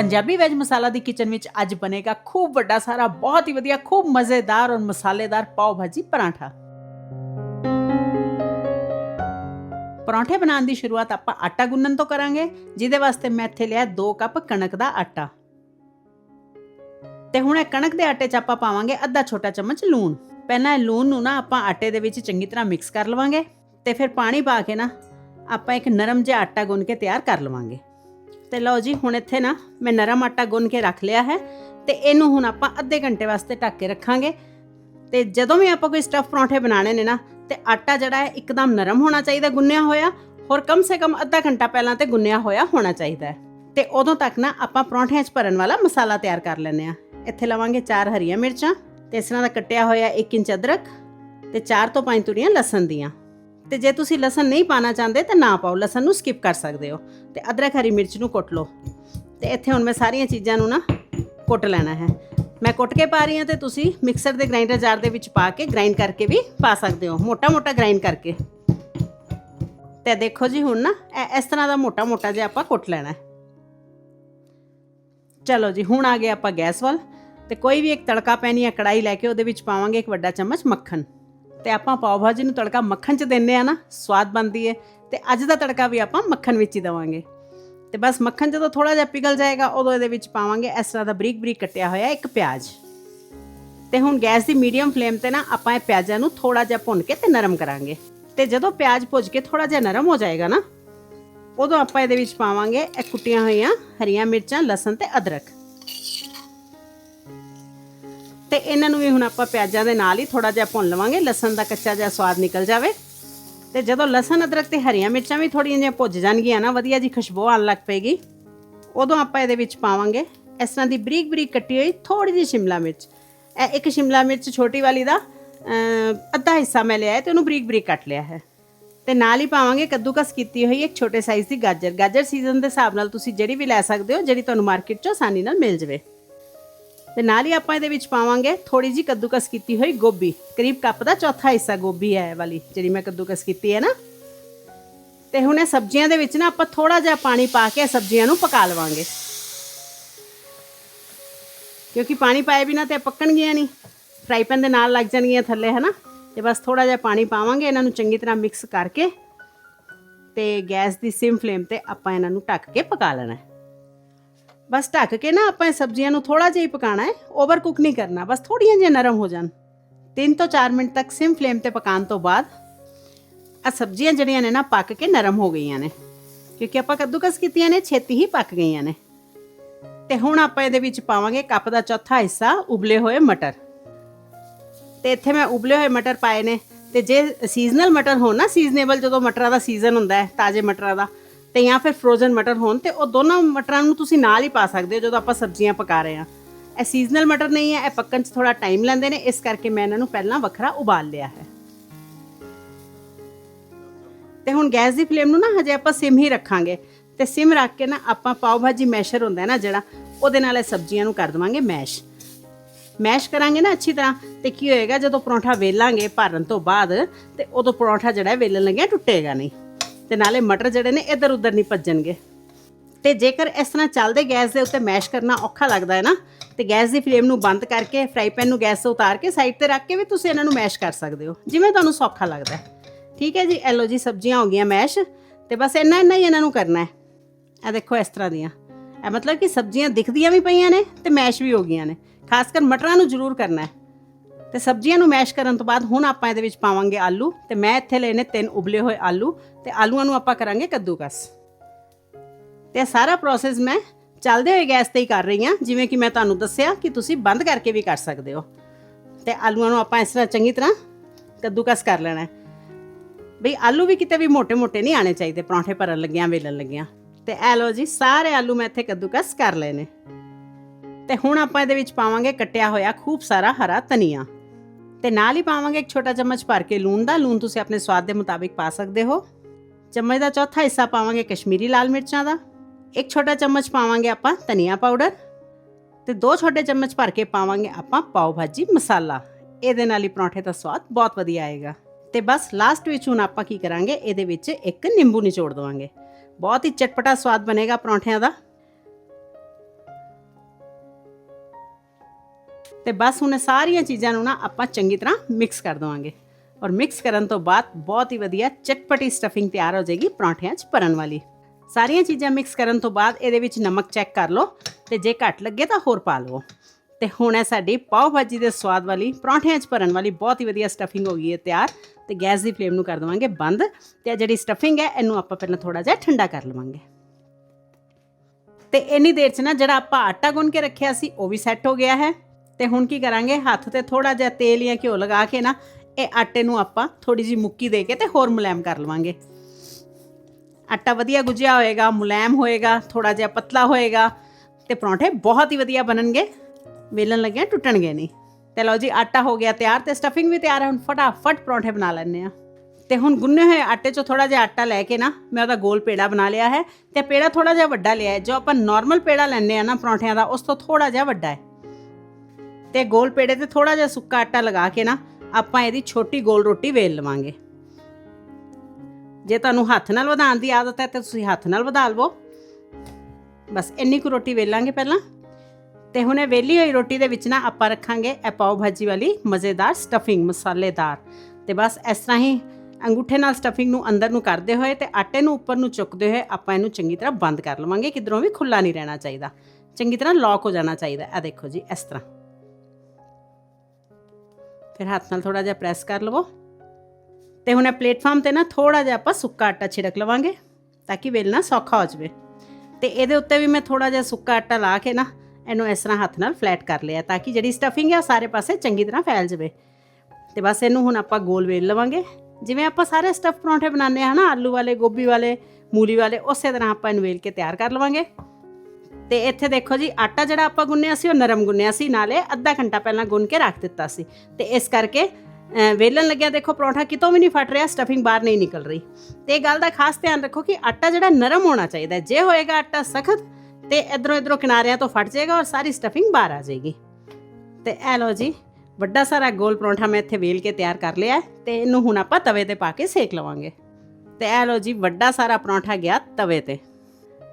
Punjabi veg ਮਸਾਲਾ ਦੀ kitchen ਵਿੱਚ ਅੱਜ ਬਣੇਗਾ ਖੂਬ ਵੱਡਾ ਸਾਰਾ, ਬਹੁਤ ਹੀ ਵਧੀਆ, ਖੂਬ ਮਜ਼ੇਦਾਰ ਔਰ ਮਸਾਲੇਦਾਰ ਪਾਓ ਭਾਜੀ ਪਰਾਂਠਾ। ਪਰੌਂਠੇ ਬਣਾਉਣ ਦੀ ਸ਼ੁਰੂਆਤ ਆਪਾਂ ਆਟਾ ਗੁੰਨਣ ਤੋਂ ਕਰਾਂਗੇ, ਜਿਹਦੇ ਵਾਸਤੇ ਮੈਂ ਇੱਥੇ ਲਿਆ 2 ਕੱਪ ਕਣਕ ਦਾ ਆਟਾ। ਤੇ ਹੁਣ ਇਹ ਕਣਕ ਦੇ ਆਟੇ 'ਚ ਆਪਾਂ ਪਾਵਾਂਗੇ ਅੱਧਾ ਛੋਟਾ ਚਮਚ ਲੂਣ। ਪਹਿਲਾਂ ਇਹ ਲੂਣ ਨੂੰ ਨਾ ਆਪਾਂ ਆਟੇ ਦੇ ਵਿੱਚ ਚੰਗੀ ਤਰ੍ਹਾਂ ਮਿਕਸ ਕਰ ਲਵਾਂਗੇ ਤੇ ਫਿਰ ਪਾਣੀ ਪਾ ਕੇ ਨਾ ਆਪਾਂ ਇੱਕ ਨਰਮ ਜਿਹਾ ਆਟਾ ਗੁੰਨ ਕੇ ਤਿਆਰ ਕਰ ਲਵਾਂਗੇ। ਤੇ ਲਓ ਜੀ, ਹੁਣ ਇੱਥੇ ਨਾ ਮੈਂ ਨਰਮ ਆਟਾ ਗੁੰਨ ਕੇ ਰੱਖ ਲਿਆ ਹੈ ਤੇ ਇਹਨੂੰ ਹੁਣ ਆਪਾਂ ਅੱਧੇ ਘੰਟੇ ਵਾਸਤੇ ਢੱਕ ਕੇ ਰੱਖਾਂਗੇ। ਤੇ ਜਦੋਂ ਵੀ ਆਪਾਂ ਕੋਈ ਸਟਫ ਪਰੌਂਠੇ ਬਣਾਣੇ ਨੇ ਨਾ, ਤੇ ਆਟਾ ਜਿਹੜਾ ਹੈ ਇੱਕਦਮ ਨਰਮ ਹੋਣਾ ਚਾਹੀਦਾ ਗੁੰਨਿਆ ਹੋਇਆ, ਹੋਰ ਕਮ ਸੇ ਕਮ ਅੱਧਾ ਘੰਟਾ ਪਹਿਲਾਂ ਤੇ ਗੁੰਨਿਆ ਹੋਇਆ ਹੋਣਾ ਚਾਹੀਦਾ ਹੈ। ਤੇ ਉਦੋਂ ਤੱਕ ਨਾ ਆਪਾਂ ਪਰੌਂਠਿਆਂ 'ਚ ਭਰਨ ਵਾਲਾ ਮਸਾਲਾ ਤਿਆਰ ਕਰ ਲੈਂਦੇ ਆ ਇੱਥੇ ਲਵਾਂਗੇ ਚਾਰ ਹਰੀਆਂ ਮਿਰਚਾਂ ਤੇ ਇਸ ਤਰ੍ਹਾਂ ਦਾ ਕੱਟਿਆ ਹੋਇਆ 1 ਇੰਚ ਅਦਰਕ ਤੇ ਚਾਰ ਤੋਂ ਪੰਜ ਤੁਰੀਆਂ ਲਸਣ ਦੀਆਂ। ਤੇ ਜੇ ਤੁਸੀਂ ਲਸਣ ਨਹੀਂ ਪਾਣਾ ਚਾਹੁੰਦੇ ਤਾਂ ਨਾ ਪਾਓ, ਲਸਣ ਨੂੰ ਸਕਿਪ ਕਰ ਸਕਦੇ ਹੋ। ਤੇ ਅਦਰਕ, ਹਰੀ ਮਿਰਚ ਨੂੰ ਕੁੱਟ ਲਓ। ਤੇ ਇੱਥੇ ਹੁਣ ਮੈਂ ਸਾਰੀਆਂ ਚੀਜ਼ਾਂ ਨੂੰ ਨਾ ਕੁੱਟ ਲੈਣਾ ਹੈ। ਮੈਂ ਕੁੱਟ ਕੇ ਪਾ ਰਹੀ ਹਾਂ ਤੇ ਤੁਸੀਂ ਮਿਕਸਰ ਦੇ ਗ੍ਰਾਈਂਡਰ ਜਾਰ ਦੇ ਵਿੱਚ ਪਾ ਕੇ ਗ੍ਰਾਈਂਡ ਕਰਕੇ ਵੀ ਪਾ ਸਕਦੇ ਹੋ। ਮੋਟਾ-ਮੋਟਾ ਗ੍ਰਾਈਂਡ ਕਰਕੇ। ਤੇ ਦੇਖੋ ਜੀ ਹੁਣ ਨਾ, ਇਹ ਇਸ ਤਰ੍ਹਾਂ ਦਾ ਮੋਟਾ-ਮੋਟਾ ਜਿਹਾ ਆਪਾਂ ਕੁੱਟ ਲੈਣਾ ਚਲੋ ਜੀ, ਹੁਣ ਆ ਗਏ ਆਪਾਂ ਗੈਸ ਵੱਲ। ਤੇ ਕੋਈ ਵੀ ਇੱਕ ਤੜਕਾ ਪੈਣੀ ਹੈ ਕੜਾਈ ਲੈ ਕੇ ਉਹਦੇ ਵਿੱਚ ਪਾਵਾਂਗੇ ਇੱਕ ਵੱਡਾ ਚਮਚ ਮੱਖਣ। ਤੇ ਆਪਾਂ ਪਾਓ ਭਾਜੀ ਨੂੰ ਤੜਕਾ ਮੱਖਣ 'ਚ ਦਿੰਨੇ ਆ ਨਾ, ਸਵਾਦ ਬਣਦੀ ਹੈ ਤੇ ਅੱਜ ਦਾ ਤੜਕਾ ਵੀ ਆਪਾਂ ਮੱਖਣ ਵਿੱਚ ਹੀ ਦਵਾਂਗੇ। ਤੇ ਬਸ ਮੱਖਣ ਜਦੋਂ ਥੋੜਾ ਜਿਹਾ ਪਿਘਲ ਜਾਏਗਾ, ਉਦੋਂ ਇਹਦੇ ਵਿੱਚ ਪਾਵਾਂਗੇ ਇਸ ਤਰ੍ਹਾਂ ਦਾ ਬਰੀਕ ਬਰੀਕ ਕੱਟਿਆ ਹੋਇਆ ਇੱਕ ਪਿਆਜ਼। ਤੇ ਹੁਣ ਗੈਸ ਦੀ ਮੀਡੀਅਮ ਫਲੇਮ ਤੇ ਨਾ ਆਪਾਂ ਇਹ ਪਿਆਜ਼ਾਂ ਨੂੰ ਥੋੜਾ ਜਿਹਾ ਭੁੰਨ ਕੇ ਤੇ ਨਰਮ ਕਰਾਂਗੇ। ਤੇ ਜਦੋਂ ਪਿਆਜ਼ ਭੁੱਜ ਕੇ ਥੋੜਾ ਜਿਹਾ ਨਰਮ ਹੋ ਜਾਏਗਾ ਨਾ, ਉਦੋਂ ਆਪਾਂ ਇਹਦੇ ਵਿੱਚ ਪਾਵਾਂਗੇ ਇਹ ਕੁੱਟੀਆਂ ਹੋਈਆਂ ਹਰੀਆਂ ਮਿਰਚਾਂ, ਲਸਣ ਤੇ ਅਦਰਕ। ਤੇ ਇਹਨਾਂ ਨੂੰ ਵੀ ਹੁਣ ਆਪਾਂ ਪਿਆਜ਼ਾਂ ਦੇ ਨਾਲ ਹੀ ਥੋੜਾ ਜਿਹਾ ਭੁੰਨ ਲਵਾਂਗੇ, ਲਸਣ ਦਾ ਕੱਚਾ ਜਿਹਾ ਸਵਾਦ ਨਿਕਲ ਜਾਵੇ। ਤੇ ਜਦੋਂ ਲਸਣ, ਅਦਰਕ ਤੇ ਹਰੀਆਂ ਮਿਰਚਾਂ ਵੀ ਥੋੜੀਆਂ ਜਿਹੀਆਂ ਭੁੱਜ ਜਾਣਗੀਆਂ ਨਾ, ਵਧੀਆ ਜੀ ਖੁਸ਼ਬੂ ਆਉਣ ਲੱਗ ਪਏਗੀ। ਉਦੋਂ ਆਪਾਂ ਇਹਦੇ ਵਿੱਚ ਪਾਵਾਂਗੇ ਇਸ ਤਰ੍ਹਾਂ ਦੀ ਬਰੀਕ ਬਰੀਕ ਕੱਟੀ ਹੋਈ ਥੋੜੀ ਜਿਹੀ ਸ਼ਿਮਲਾ ਮਿਰਚ। ਇਹ ਇੱਕ ਸ਼ਿਮਲਾ ਮਿਰਚ ਛੋਟੀ ਵਾਲੀ ਦਾ ਅੱਧਾ ਹਿੱਸਾ ਮੈਂ ਲਿਆ ਹੈ ਤੇ ਉਹਨੂੰ ਬਰੀਕ ਬਰੀਕ ਕੱਟ ਲਿਆ ਹੈ। ਤੇ ਨਾਲ ਹੀ ਪਾਵਾਂਗੇ ਕੱਦੂਕਸ ਕੀਤੀ ਹੋਈ ਇੱਕ ਛੋਟੇ ਸਾਈਜ਼ ਦੀ ਗਾਜਰ। ਗਾਜਰ ਸੀਜ਼ਨ ਦੇ ਹਿਸਾਬ ਨਾਲ ਤੁਸੀਂ ਜਿਹੜੀ ਵੀ ਲੈ ਸਕਦੇ ਹੋ, ਜਿਹੜੀ ਤੁਹਾਨੂੰ ਮਾਰਕੀਟ 'ਚੋਂ ਆਸਾਨੀ ਨਾਲ ਮਿਲ ਜਾਵੇ। ਤੇ ਨਾਲ ਹੀ ਆਪਾਂ ਇਹਦੇ ਵਿੱਚ ਪਾਵਾਂਗੇ ਥੋੜੀ ਜੀ ਕੱਦੂਕਸ ਕੀਤੀ ਹੋਈ ਗੋਭੀ। ਕਰੀਬ ਕੱਪ ਦਾ ਚੌਥਾ ਹਿੱਸਾ ਗੋਭੀ ਹੈ ਇਹ ਵਾਲੀ, ਜਿਹੜੀ ਮੈਂ ਕੱਦੂਕਸ ਕੀਤੀ ਹੈ ਨਾ। ਤੇ ਹੁਣ ਇਹ ਸਬਜ਼ੀਆਂ ਦੇ ਵਿੱਚ ਨਾ ਆਪਾਂ ਥੋੜਾ ਜਿਹਾ ਪਾਣੀ ਪਾ ਕੇ ਸਬਜ਼ੀਆਂ ਨੂੰ ਪਕਾ ਲਵਾਂਗੇ। ਕਿਉਂਕਿ ਪਾਣੀ ਪਾਏ ਬਿਨਾ ਤੇ ਪੱਕਣਗੀਆਂ ਨਹੀਂ। ਫਰਾਈ ਪੈਨ ਦੇ ਨਾਲ ਲੱਗ ਜਾਣਗੀਆਂ ਥੱਲੇ ਹਨਾ ਤੇ ਬਸ ਥੋੜਾ ਜਿਹਾ ਪਾਣੀ ਪਾਵਾਂਗੇ, ਇਹਨਾਂ ਨੂੰ ਚੰਗੀ ਤਰ੍ਹਾਂ ਮਿਕਸ ਕਰਕੇ। ਤੇ ਗੈਸ ਦੀ ਸਿਮ ਫਲੇਮ ਤੇ ਆਪਾਂ ਇਹਨਾਂ ਨੂੰ ਢੱਕ ਕੇ ਪਕਾ ਲੈਣਾ ਹੈ। ਬਸ ਢੱਕ ਕੇ ਨਾ ਆਪਾਂ ਇਹ ਸਬਜ਼ੀਆਂ ਨੂੰ ਥੋੜਾ ਜਿਹਾ ਹੀ ਪਕਾਣਾ ਹੈ ਓਵਰ ਕੁੱਕ ਨਹੀਂ ਕਰਨਾ, ਬਸ ਥੋੜੀਆਂ ਜਿਹੀਆਂ ਨਰਮ ਹੋ ਜਾਣ। 3 ਤੋਂ 4 ਮਿੰਟ ਤੱਕ ਸਿਮ ਫਲੇਮ ਤੇ ਪਕਾਉਣ ਤੋਂ ਬਾਅਦ ਆ ਸਬਜ਼ੀਆਂ ਜਿਹੜੀਆਂ ਨੇ ਨਾ ਪੱਕ ਕੇ ਨਰਮ ਹੋ ਗਈਆਂ ਨੇ, ਕਿਉਂਕਿ ਆਪਾਂ ਕੱਦੂਕਸ ਕੀਤੀਆਂ ਨੇ, ਛੇਤੀ ਹੀ ਪੱਕ ਗਈਆਂ ਨੇ। ਤੇ ਹੁਣ ਆਪਾਂ ਇਹਦੇ ਵਿੱਚ ਪਾਵਾਂਗੇ ਕੱਪ ਦਾ ਚੌਥਾ ਹਿੱਸਾ, ਉਬਲੇ ਹੋਏ ਮਟਰ। ਤੇ ਇੱਥੇ ਮੈਂ ਉਬਲੇ ਹੋਏ ਮਟਰ ਪਾਏ ਨੇ, ਤੇ ਜੇ ਸੀਜ਼ਨਲ ਮਟਰ ਹੋ ਨਾ ਸੀਜ਼ਨੇਬਲ ਜਦੋਂ ਮਟਰਾਂ ਦਾ ਸੀਜ਼ਨ ਹੁੰਦਾ ਹੈ, ਤਾਜ਼ੇ ਮਟਰਾਂ ਦਾ ਤੇ ਜਾਂ ਫਿਰ ਫਰੋਜ਼ਨ ਮਟਰ ਹੋਣ ਤੇ ਉਹ ਦੋਨਾਂ ਮਟਰਾਂ ਨੂੰ ਤੁਸੀਂ ਨਾਲ ਹੀ ਪਾ ਸਕਦੇ ਹੋ ਜਦੋਂ ਆਪਾਂ ਸਬਜ਼ੀਆਂ ਪਕਾ ਰਹੇ ਹਾਂ। ਇਹ ਸੀਜ਼ਨਲ ਮਟਰ ਨਹੀਂ ਹੈ, ਇਹ ਪੱਕਣ 'ਚ ਥੋੜਾ ਟਾਈਮ ਲੈਂਦੇ ਨੇ, ਇਸ ਕਰਕੇ ਮੈਂ ਇਹਨਾਂ ਨੂੰ ਪਹਿਲਾਂ ਵੱਖਰਾ ਉਬਾਲ ਲਿਆ ਹੈ। ਤੇ ਹੁਣ ਗੈਸ ਦੀ ਫਲੇਮ ਨੂੰ ਨਾ ਹਜੇ ਆਪਾਂ ਸਿਮ ਹੀ ਰੱਖਾਂਗੇ। ਤੇ ਸਿਮ ਰੱਖ ਕੇ ਨਾ ਆਪਾਂ ਪਾਓ ਭਾਜੀ ਮੈਸ਼ਰ ਹੁੰਦਾ ਹੈ ਨਾ ਜਿਹੜਾ, ਉਹਦੇ ਨਾਲ ਇਹ ਸਬਜ਼ੀਆਂ ਨੂੰ ਕਰ ਦਵਾਂਗੇ ਮੈਸ਼। ਮੈਸ਼ ਕਰਾਂਗੇ ਨਾ ਅੱਛੀ ਤਰ੍ਹਾਂ ਤੇ ਕੀ ਹੋਏਗਾ ਜਦੋਂ ਪਰੌਂਠਾ ਵੇਲਾਂਗੇ ਭਰਨ ਤੋਂ ਬਾਅਦ, ਤੇ ਉਦੋਂ ਪਰੌਂਠਾ ਜਿਹੜਾ ਵੇਲਣ ਲੱਗਿਆ ਟੁੱਟੇਗਾ ਨਹੀਂ। ਤੇ ਨਾਲੇ ਮਟਰ ਜਿਹੜੇ ਨੇ ਇੱਧਰ ਉੱਧਰ ਨਹੀਂ ਭੱਜਣਗੇ। ਤੇ ਜੇਕਰ ਇਸ ਤਰ੍ਹਾਂ ਚੱਲਦੇ ਗੈਸ ਦੇ ਉੱਤੇ ਮੈਸ਼ ਕਰਨਾ ਔਖਾ ਲੱਗਦਾ ਹੈ ਨਾ, ਤੇ ਗੈਸ ਦੀ ਫਲੇਮ ਨੂੰ ਬੰਦ ਕਰਕੇ ਫਰਾਈ ਪੈਨ ਨੂੰ ਗੈਸ ਤੋਂ ਉਤਾਰ ਕੇ ਸਾਈਡ ਤੇ ਰੱਖ ਕੇ ਵੀ ਤੁਸੀਂ ਇਹਨਾਂ ਨੂੰ ਮੈਸ਼ ਕਰ ਸਕਦੇ ਹੋ, ਜਿਵੇਂ ਤੁਹਾਨੂੰ ਸੌਖਾ ਲੱਗਦਾ ਹੈ। ਠੀਕ ਹੈ ਜੀ ਇਹ ਲਓ ਜੀ ਸਬਜ਼ੀਆਂ ਹੋ ਗਈਆਂ ਮੈਸ਼, ਤੇ ਬਸ ਇੰਨਾ ਇੰਨਾ ਹੀ ਇਹਨਾਂ ਨੂੰ ਕਰਨਾ ਹੈ। ਇਹ ਦੇਖੋ ਇਸ ਤਰ੍ਹਾਂ ਦੀਆਂ। ਇਹ ਮਤਲਬ ਕਿ ਸਬਜ਼ੀਆਂ ਦਿਖਦੀਆਂ ਵੀ ਪਈਆਂ ਨੇ ਤੇ ਮੈਸ਼ ਵੀ ਹੋ ਗਈਆਂ ਨੇ। ਖਾਸ ਕਰ ਮਟਰਾਂ ਨੂੰ ਜ਼ਰੂਰ ਕਰਨਾ ਹੈ। ਤੇ ਸਬਜ਼ੀਆਂ ਨੂੰ ਮੈਸ਼ ਕਰਨ ਤੋਂ ਬਾਅਦ ਹੁਣ ਆਪਾਂ ਇਹਦੇ ਵਿੱਚ ਪਾਵਾਂਗੇ ਆਲੂ ਤੇ ਮੈਂ ਇੱਥੇ ਲਏ ਨੇ ਤਿੰਨ ਉਬਲੇ ਹੋਏ ਆਲੂ ਤੇ ਆਲੂਆਂ ਨੂੰ ਆਪਾਂ ਕਰਾਂਗੇ ਕੱਦੂਕਸ। ਤੇ ਸਾਰਾ ਪ੍ਰੋਸੈਸ ਮੈਂ ਚੱਲਦੇ ਹੋਏ ਗੈਸ ਤੇ ਹੀ ਕਰ ਰਹੀ ਹਾਂ, ਜਿਵੇਂ ਕਿ ਮੈਂ ਤੁਹਾਨੂੰ ਦੱਸਿਆ ਕਿ ਤੁਸੀਂ ਬੰਦ ਕਰਕੇ ਵੀ ਕਰ ਸਕਦੇ ਹੋ। ਤੇ ਆਲੂਆਂ ਨੂੰ ਆਪਾਂ ਇਸ ਤਰ੍ਹਾਂ ਚੰਗੀ ਤਰ੍ਹਾਂ ਕੱਦੂਕਸ ਕਰ ਲੈਣਾ ਵੀ ਆਲੂ ਵੀ ਕਿਤੇ ਵੀ ਮੋٹے-ਮੋٹے ਨਹੀਂ ਆਣੇ ਚਾਹੀਦੇ, ਪਰੌਂਠੇ ਭਰਨ ਲੱਗਿਆਂ, ਵੇਲਣ ਲੱਗਿਆਂ। ਤੇ ਐ ਲੋ ਜੀ, ਸਾਰੇ ਆਲੂ ਮੈਂ ਇੱਥੇ ਕੱਦੂਕਸ ਕਰ ਲਏ ਨੇ। ਤੇ ਹੁਣ ਆਪਾਂ ਇਹਦੇ ਵਿੱਚ ਪਾਵਾਂਗੇ ਕੱਟਿਆ ਹੋਇਆ ਖੂਬ ਸਾਰਾ ਹਰਾ ਧਨੀਆ। ਤੇ ਨਾਲ ਹੀ ਪਾਵਾਂਗੇ ਇੱਕ ਛੋਟਾ ਚਮਚ ਭਰ ਕੇ ਲੂਣ ਦਾ। ਲੂਣ ਤੁਸੀਂ ਆਪਣੇ ਸਵਾਦ ਦੇ ਮੁਤਾਬਿਕ ਪਾ ਸਕਦੇ ਹੋ। ਚਮਚ ਦਾ ਚੌਥਾ ਹਿੱਸਾ ਪਾਵਾਂਗੇ ਕਸ਼ਮੀਰੀ ਲਾਲ ਮਿਰਚਾਂ ਦਾ। ਇੱਕ ਛੋਟਾ ਚਮਚ ਪਾਵਾਂਗੇ ਆਪਾਂ ਧਨੀਆ ਪਾਊਡਰ ਤੇ ਦੋ ਛੋਟੇ ਚਮਚ ਭਰ ਕੇ ਪਾਵਾਂਗੇ ਆਪਾਂ ਪਾਓ ਭਾਜੀ ਮਸਾਲਾ। ਇਹਦੇ ਨਾਲ ਹੀ ਪਰੌਂਠੇ ਦਾ ਸਵਾਦ ਬਹੁਤ ਵਧੀਆ ਆਏਗਾ। ਤੇ ਬਸ ਲਾਸਟ ਵਿੱਚ ਹੁਣ ਆਪਾਂ ਕੀ ਕਰਾਂਗੇ? ਇਹਦੇ ਵਿੱਚ ਇੱਕ ਨਿੰਬੂ ਨਿਚੋੜ ਦਵਾਂਗੇ। ਬਹੁਤ ਹੀ ਚਟਪਟਾ ਸਵਾਦ ਬਣੇਗਾ ਪਰੌਂਠਿਆਂ ਦਾ। ਤੇ ਬਸ ਹੁਣ ਇਹ ਸਾਰੀਆਂ ਚੀਜ਼ਾਂ ਨੂੰ ਨਾ ਆਪਾਂ ਚੰਗੀ ਤਰ੍ਹਾਂ ਮਿਕਸ ਕਰ ਦਵਾਂਗੇ। ਔਰ ਮਿਕਸ ਕਰਨ ਤੋਂ ਬਾਅਦ ਬਹੁਤ ਹੀ ਵਧੀਆ ਚਟਪਟੀ ਸਟਫਿੰਗ ਤਿਆਰ ਹੋ ਜਾਏਗੀ ਪਰੌਂਠਿਆਂ 'ਚ ਭਰਨ ਵਾਲੀ। ਸਾਰੀਆਂ ਚੀਜ਼ਾਂ ਮਿਕਸ ਕਰਨ ਤੋਂ ਬਾਅਦ ਇਹਦੇ ਵਿੱਚ ਨਮਕ ਚੈੱਕ ਕਰ ਲਓ ਤੇ ਜੇ ਘੱਟ ਲੱਗੇ ਤਾਂ ਹੋਰ ਪਾ ਲਵੋ ਤੇ ਹੁਣ ਇਹ ਸਾਡੀ ਪਾਓ ਭਾਜੀ ਦੇ ਸਵਾਦ ਵਾਲੀ ਪਰੌਂਠਿਆਂ 'ਚ ਭਰਨ ਵਾਲੀ ਬਹੁਤ ਹੀ ਵਧੀਆ ਸਟਫਿੰਗ ਹੋ ਗਈ ਹੈ ਤਿਆਰ। ਤੇ ਗੈਸ ਦੀ ਫਲੇਮ ਨੂੰ ਕਰ ਦਵਾਂਗੇ ਬੰਦ ਤੇ ਜਿਹੜੀ ਸਟਫਿੰਗ ਹੈ ਇਹਨੂੰ ਆਪਾਂ ਪਹਿਲਾਂ ਥੋੜਾ ਜਿਹਾ ਠੰਡਾ ਕਰ ਲਵਾਂਗੇ। ਤੇ ਇੰਨੀ ਦੇਰ 'ਚ ਨਾ ਜਿਹੜਾ ਆਪਾਂ ਆਟਾ ਗੁੰਨ ਕੇ ਰੱਖਿਆ ਸੀ ਉਹ ਵੀ ਸੈੱਟ ਹੋ ਗਿਆ ਹੈ। ਤੇ ਹੁਣ ਕੀ ਕਰਾਂਗੇ? ਹੱਥ ਤੇ ਥੋੜਾ ਜਿਹਾ ਤੇਲ ਜਾਂ ਘਿਓ ਲਗਾ ਕੇ ਨਾ, ਇਹ ਆਟੇ ਨੂੰ ਆਪਾਂ ਥੋੜੀ ਜੀ ਮੁੱਕੀ ਦੇ ਕੇ ਤੇ ਹੋਰ ਮੁਲਾਇਮ ਕਰ ਲਵਾਂਗੇ। ਆਟਾ ਵਧੀਆ ਗੁਜਿਆ ਹੋਏਗਾ, ਮੁਲਾਇਮ ਹੋਏਗਾ ਥੋੜਾ ਜਿਹਾ ਪਤਲਾ ਹੋਏਗਾ ਤੇ ਪਰੌਂਠੇ ਬਹੁਤ ਹੀ ਵਧੀਆ ਬਣਨਗੇ। ਵੇਲਣ ਲੱਗਿਆ, ਟੁੱਟਣਗੇ ਨਹੀਂ। ਤੇ ਲਓ ਜੀ, ਆਟਾ ਹੋ ਗਿਆ ਤਿਆਰ ਤੇ ਸਟਫਿੰਗ ਵੀ ਤਿਆਰ ਹੈ, ਹੁਣ ਫਟਾਫਟ ਪਰੌਂਠੇ ਬਣਾ ਲੈਣੇ ਆ ਤੇ ਹੁਣ ਗੁੰਨੇ ਹੋਏ ਆਟੇ 'ਚੋਂ ਥੋੜਾ ਜਿਹਾ ਆਟਾ ਲੈ ਕੇ ਨਾ, ਮੈਂ ਉਹਦਾ ਗੋਲ ਪੇੜਾ ਬਣਾ ਲਿਆ ਹੈ ਤੇ ਪੇੜਾ ਥੋੜਾ ਜਿਹਾ ਵੱਡਾ ਲਿਆ ਹੈ। ਜੋ ਆਪਾਂ ਨਾਰਮਲ ਪੇੜਾ ਲੈਂਦੇ ਆ ਨਾ ਪਰੌਂਠਿਆਂ ਦਾ, ਉਸ ਤੋਂ ਥੋੜਾ ਜਿਹਾ ਵੱਡਾ ਹੈ। ਤੇ ਗੋਲ ਪੇੜੇ ਤੇ ਥੋੜਾ ਜਿਹਾ ਸੁੱਕਾ ਆਟਾ ਲਗਾ ਕੇ ਨਾ ਆਪਾਂ ਇਹਦੀ ਛੋਟੀ ਗੋਲ ਰੋਟੀ ਵੇਲ ਲਵਾਂਗੇ। ਜੇ ਤੁਹਾਨੂੰ ਹੱਥ ਨਾਲ ਵਧਾਉਣ ਦੀ ਆਦਤ ਹੈ ਤਾਂ ਤੁਸੀਂ ਹੱਥ ਨਾਲ ਵਧਾ ਲਵੋ। ਬਸ ਇੰਨੀ ਕੁ ਰੋਟੀ ਵੇਲਾਂਗੇ ਪਹਿਲਾਂ। ਤੇ ਹੁਣ ਇਹ ਵੇਲੀ ਹੋਈ ਰੋਟੀ ਦੇ ਵਿੱਚ ਨਾ ਆਪਾਂ ਰੱਖਾਂਗੇ ਇਹ ਪਾਓ ਭਾਜੀ ਵਾਲੀ ਮਜ਼ੇਦਾਰ ਸਟਫਿੰਗ ਮਸਾਲੇਦਾਰ। ਤੇ ਬਸ ਇਸ ਤਰ੍ਹਾਂ ਹੀ ਅੰਗੂਠੇ ਨਾਲ ਸਟਫਿੰਗ ਨੂੰ ਅੰਦਰ ਨੂੰ ਕਰਦੇ ਹੋਏ ਤੇ ਆਟੇ ਨੂੰ ਉੱਪਰ ਨੂੰ ਚੁੱਕਦੇ ਹੋਏ ਆਪਾਂ ਇਹਨੂੰ ਚੰਗੀ ਤਰ੍ਹਾਂ ਬੰਦ ਕਰ ਲਵਾਂਗੇ। ਕਿਧਰੋਂ ਵੀ ਖੁੱਲਾ ਨਹੀਂ ਰਹਿਣਾ ਚਾਹੀਦਾ। ਚੰਗੀ ਤਰ੍ਹਾਂ ਲੌਕ ਹੋ ਜਾਣਾ ਚਾਹੀਦਾ। ਆ ਦੇਖੋ ਜੀ, ਇਸ ਤਰ੍ਹਾਂ। ਫਿਰ ਹੱਥ ਨਾਲ ਥੋੜਾ ਜਿਹਾ ਪ੍ਰੈਸ ਕਰ ਲਵੋ ਤੇ ਹੁਣ ਇਹ ਪਲੇਟਫਾਰਮ ਤੇ ਨਾ ਥੋੜਾ ਜਿਹਾ ਆਪਾਂ ਸੁੱਕਾ ਆਟਾ ਛਿੜਕ ਲਵਾਂਗੇ ਤਾਂ ਕਿ ਵੇਲਣਾ ਸੌਖਾ ਹੋ ਜਾਵੇ ਤੇ ਇਹਦੇ ਉੱਤੇ ਵੀ ਮੈਂ ਥੋੜਾ ਜਿਹਾ ਸੁੱਕਾ ਆਟਾ ਲਾ ਕੇ ਨਾ ਇਹਨੂੰ ਇਸ ਤਰ੍ਹਾਂ ਹੱਥ ਨਾਲ ਫਲੈਟ ਕਰ ਲਿਆ ਤਾਂ ਕਿ ਜਿਹੜੀ ਸਟਫਿੰਗ ਹੈ ਉਹ ਸਾਰੇ ਪਾਸੇ ਚੰਗੀ ਤਰ੍ਹਾਂ ਫੈਲ ਜਾਵੇ ਤੇ ਬਸ ਇਹਨੂੰ ਹੁਣ ਆਪਾਂ ਗੋਲ ਵੇਲ ਲਵਾਂਗੇ ਜਿਵੇਂ ਆਪਾਂ ਸਾਰੇ ਸਟਫ ਪਰੌਂਠੇ ਬਣਾਉਂਦੇ ਆ ਨਾ ਆਲੂ ਵਾਲੇ ਗੋਭੀ ਵਾਲੇ ਮੂਲੀ ਵਾਲੇ ਉਸੇ ਤਰ੍ਹਾਂ ਆਪਾਂ ਇਹਨੂੰ ਵੇਲ ਕੇ ਤਿਆਰ ਕਰ ਲਵਾਂਗੇ ਤੇ ਇੱਥੇ ਦੇਖੋ ਜੀ, ਆਟਾ ਜਿਹੜਾ ਆਪਾਂ ਗੁੰਨਿਆ ਸੀ, ਉਹ ਨਰਮ ਗੁੰਨਿਆ ਸੀ, ਨਾਲੇ ਅੱਧਾ ਘੰਟਾ ਪਹਿਲਾਂ ਗੁੰਨ ਕੇ ਰੱਖ ਦਿੱਤਾ ਸੀ। ਤੇ ਇਸ ਕਰਕੇ ਵੇਲਣ ਲੱਗਿਆ, ਦੇਖੋ ਪਰੌਂਠਾ ਕਿਤੋਂ ਵੀ ਨਹੀਂ ਫਟ ਰਿਹਾ ਸਟਫਿੰਗ ਬਾਹਰ ਨਹੀਂ ਨਿਕਲ ਰਹੀ। ਤੇ ਇਹ ਗੱਲ ਦਾ ਖਾਸ ਧਿਆਨ ਰੱਖੋ ਕਿ ਆਟਾ ਜਿਹੜਾ ਨਰਮ ਹੋਣਾ ਚਾਹੀਦਾ ਜੇ ਹੋਏਗਾ ਆਟਾ ਸਖਤ, ਤੇ ਇਧਰੋਂ ਇਧਰੋਂ ਕਿਨਾਰਿਆਂ ਤੋਂ ਫਟ ਜਾਏਗਾ ਔਰ ਸਾਰੀ ਸਟਫਿੰਗ ਬਾਹਰ ਆ ਜਾਏਗੀ। ਤੇ ਇਹ ਲਓ ਜੀ, ਵੱਡਾ ਸਾਰਾ ਗੋਲ ਪਰੌਂਠਾ ਮੈਂ ਇੱਥੇ ਵੇਲ ਕੇ ਤਿਆਰ ਕਰ ਲਿਆ ਹੈ ਤੇ ਇਹਨੂੰ ਹੁਣ ਆਪਾਂ ਤਵੇ ਤੇ ਪਾ ਕੇ ਸੇਕ ਲਵਾਂਗੇ। ਤੇ ਇਹ ਲਓ ਜੀ, ਵੱਡਾ ਸਾਰਾ ਪਰੌਂਠਾ ਗਿਆ ਤਵੇ ਤੇ।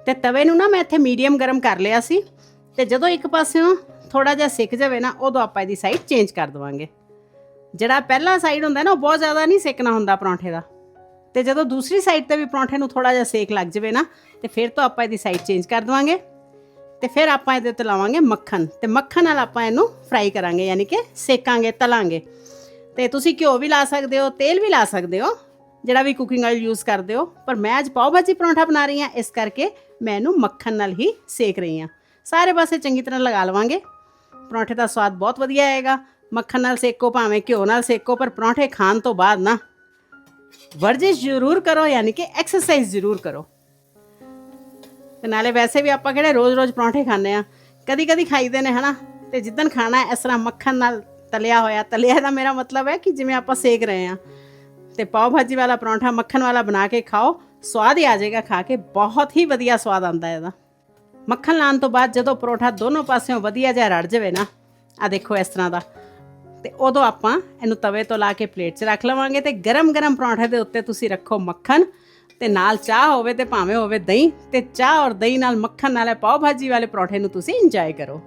ਤੇ ਤਵੇ ਨੂੰ ਨਾ ਮੈਂ ਇੱਥੇ ਮੀਡੀਅਮ ਗਰਮ ਕਰ ਲਿਆ ਸੀ ਤੇ ਜਦੋਂ ਇੱਕ ਪਾਸਿਓਂ ਥੋੜਾ ਜਿਹਾ ਸਿੱਕ ਜਾਵੇ ਨਾ, ਉਦੋਂ ਆਪਾਂ ਇਹਦੀ ਸਾਈਡ ਚੇਂਜ ਕਰ ਦਵਾਂਗੇ। ਜਿਹੜਾ ਪਹਿਲਾ ਸਾਈਡ ਹੁੰਦਾ ਨਾ, ਉਹ ਬਹੁਤ ਜ਼ਿਆਦਾ ਨਹੀਂ ਸੇਕਣਾ ਹੁੰਦਾ ਪਰੌਂਠੇ ਦਾ। ਤੇ ਜਦੋਂ ਦੂਸਰੀ ਸਾਈਡ ਤੇ ਵੀ ਪਰੌਂਠੇ ਨੂੰ ਥੋੜਾ ਜਿਹਾ ਸੇਕ ਲੱਗ ਜਾਵੇ ਨਾ, ਤੇ ਫਿਰ ਤੋਂ ਆਪਾਂ ਇਹਦੀ ਸਾਈਡ ਚੇਂਜ ਕਰ ਦਵਾਂਗੇ। ਤੇ ਫਿਰ ਆਪਾਂ ਇਹਦੇ ਉੱਤੇ ਲਾਵਾਂਗੇ ਮੱਖਣ। ਤੇ ਮੱਖਣ ਨਾਲ ਆਪਾਂ ਇਹਨੂੰ ਫਰਾਈ ਕਰਾਂਗੇ, ਯਾਨੀ ਕਿ ਸੇਕਾਂਗੇ, ਤਲਾਂਗੇ। ਤੇ ਤੁਸੀਂ ਘਿਓ ਵੀ ਲਾ ਸਕਦੇ ਹੋ, ਤੇਲ ਵੀ ਲਾ ਸਕਦੇ ਹੋ। ਜਿਹੜਾ ਵੀ ਕੁਕਿੰਗ ਆਇਲ ਯੂਜ਼ ਕਰਦੇ ਹੋ, ਪਰ ਮੈਂ ਅੱਜ ਪਾਓ ਭਾਜੀ ਪਰੌਂਠਾ ਬਣਾ ਰਹੀ ਹਾਂ, ਇਸ ਕਰਕੇ ਮੈਂ ਇਹਨੂੰ ਮੱਖਣ ਨਾਲ ਹੀ ਸੇਕ ਰਹੀ ਹਾਂ। ਸਾਰੇ ਪਾਸੇ ਚੰਗੀ ਤਰ੍ਹਾਂ ਲਗਾ ਲਵਾਂਗੇ। ਪਰੌਂਠੇ ਦਾ ਸਵਾਦ ਬਹੁਤ ਵਧੀਆ ਆਏਗਾ। ਮੱਖਣ ਨਾਲ ਸੇਕੋ, ਭਾਵੇਂ ਘਿਓ ਨਾਲ ਸੇਕੋ, ਪਰ ਪਰੌਂਠੇ ਖਾਣ ਤੋਂ ਬਾਅਦ ਨਾ ਵਰਜਿਸ਼ ਜ਼ਰੂਰ ਕਰੋ, ਯਾਨੀ ਕਿ ਐਕਸਰਸਾਈਜ਼ ਜ਼ਰੂਰ ਕਰੋ। ਤੇ ਨਾਲੇ ਵੈਸੇ ਵੀ ਆਪਾਂ ਕਿਹੜੇ ਰੋਜ਼-ਰੋਜ਼ ਪਰੌਂਠੇ ਖਾਂਦੇ ਆ ਕਦੀ-ਕਦੀ ਖਾਈਦੇ ਨੇ, ਹਨਾ? ਤੇ ਜਿੱਦਣ ਖਾਣਾ ਇਸ ਤਰ੍ਹਾਂ ਮੱਖਣ ਨਾਲ ਤਲਿਆ ਹੋਇਆ, ਤਲਿਆ ਦਾ ਮੇਰਾ ਮਤਲਬ ਹੈ ਕਿ ਜਿਵੇਂ ਆਪਾਂ ਸੇਕ ਰਹੇ ਆ ਤੇ ਪਾਓ ਭਾਜੀ ਵਾਲਾ ਪਰੌਂਠਾ ਮੱਖਣ ਵਾਲਾ ਬਣਾ ਕੇ ਖਾਓ, ਸਵਾਦ ਹੀ ਆ ਜਾਏਗਾ ਖਾ ਕੇ, ਬਹੁਤ ਹੀ ਵਧੀਆ ਸਵਾਦ ਆਉਂਦਾ ਇਹਦਾ। ਮੱਖਣ ਲਾਉਣ ਤੋਂ ਬਾਅਦ ਜਦੋਂ ਪਰੌਂਠਾ ਦੋਨੋਂ ਪਾਸਿਓਂ ਵਧੀਆ ਜਿਹਾ ਰੜ ਜਾਵੇ ਨਾ ਆ ਦੇਖੋ ਇਸ ਤਰ੍ਹਾਂ ਦਾ, ਤੇ ਉਦੋਂ ਆਪਾਂ ਇਹਨੂੰ ਤਵੇ ਤੋਂ ਲਾ ਕੇ ਪਲੇਟ 'ਚ ਰੱਖ ਲਵਾਂਗੇ ਤੇ ਗਰਮ-ਗਰਮ ਪਰੌਂਠੇ ਦੇ ਉੱਤੇ ਤੁਸੀਂ ਰੱਖੋ ਮੱਖਣ, ਤੇ ਨਾਲ ਚਾਹ ਹੋਵੇ ਤੇ ਭਾਵੇਂ ਹੋਵੇ ਦਹੀਂ, ਤੇ ਚਾਹ ਔਰ ਦਹੀਂ ਨਾਲ ਮੱਖਣ ਨਾਲ ਪਾਓ ਭਾਜੀ ਵਾਲੇ ਪਰੌਂਠੇ ਨੂੰ ਤੁਸੀਂ ਇੰਜੋਏ ਕਰੋ।